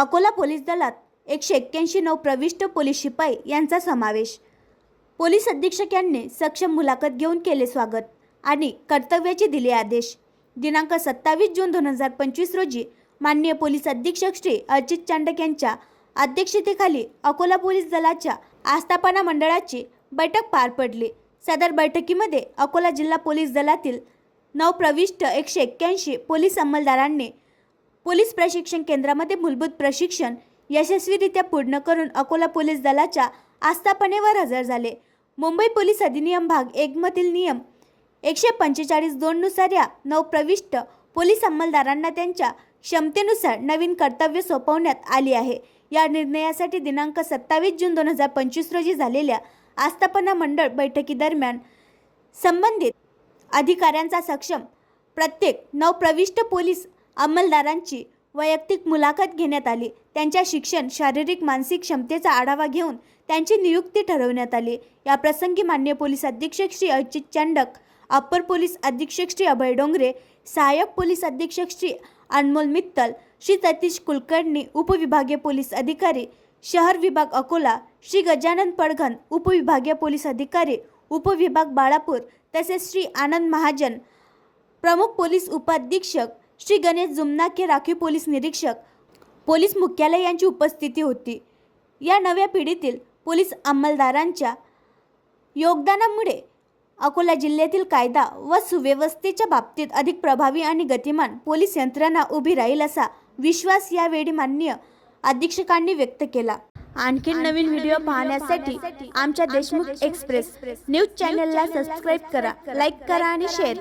Akola police दलात एकशे एक्क्याऐंशी नऊ प्रविष्ट पोलीस शिपाई यांचा समावेश. पोलीस अधीक्षक यांनी सक्षम मुलाखत घेऊन केले स्वागत आणि कर्तव्याचे दिले आदेश. दिनांक सत्तावीस जून दोन हजार पंचवीस रोजी माननीय पोलीस अधीक्षक श्री अजित चांडक यांच्या अध्यक्षतेखाली अकोला पोलीस दलाच्या आस्थापना मंडळाची बैठक पार पडली. सदर बैठकीमध्ये अकोला जिल्हा पोलीस दलातील नऊ प्रविष्ट एकशे एक्क्याऐंशी पोलीस अंमलदारांनी पोलीस प्रशिक्षण केंद्रामध्ये मूलभूत प्रशिक्षण यशस्वीरित्या पूर्ण करून अकोला पोलीस दलाच्या आस्थापनेवर हजर झाले. मुंबई पोलीस अधिनियम भाग एकमधील नियम एकशे पंचेचाळीस दोननुसार या नवप्रविष्ट पोलीस अंमलदारांना त्यांच्या क्षमतेनुसार नवीन कर्तव्य सोपवण्यात आली आहे. या निर्णयासाठी दिनांक सत्तावीस जून दोन हजार पंचवीस रोजी झालेल्या आस्थापना मंडळ बैठकीदरम्यान संबंधित अधिकाऱ्यांचा सक्षम प्रत्येक नवप्रविष्ट पोलीस अंमलदारांची वैयक्तिक मुलाखत घेण्यात आली. त्यांच्या शिक्षण शारीरिक मानसिक क्षमतेचा आढावा घेऊन त्यांची नियुक्ती ठरवण्यात आली. या प्रसंगी मान्य पोलीस अधीक्षक श्री अजित चांडक अप्पर पोलीस अधीक्षक श्री अभय डोंगरे सहाय्यक पोलीस अधीक्षक श्री अनमोल मित्तल श्री सतीश कुलकर्णी उपविभागीय पोलीस अधिकारी शहर विभाग अकोला श्री गजानन पडघन उपविभागीय पोलीस अधिकारी उपविभाग बाळापूर तसेच श्री आनंद महाजन प्रमुख पोलीस उपाधीक्षक श्री गणेश जुमनाके राखीव पोलीस निरीक्षक पोलीस मुख्यालय यांची उपस्थिती होती. या नव्या पिढीतील पोलीस अंमलदारांच्या योगदानामुळे अकोला जिल्ह्यातील कायदा व सुव्यवस्थेच्या बाबतीत अधिक प्रभावी आणि गतिमान पोलीस यंत्रणा उभी राहील असा विश्वास यावेळी माननीय अधीक्षकांनी व्यक्त केला. आणखी नवीन व्हिडिओ पाहण्यासाठी आमच्या देशमुख एक्सप्रेस न्यूज चॅनलला सबस्क्राईब करा लाईक करा आणि शेअर करा.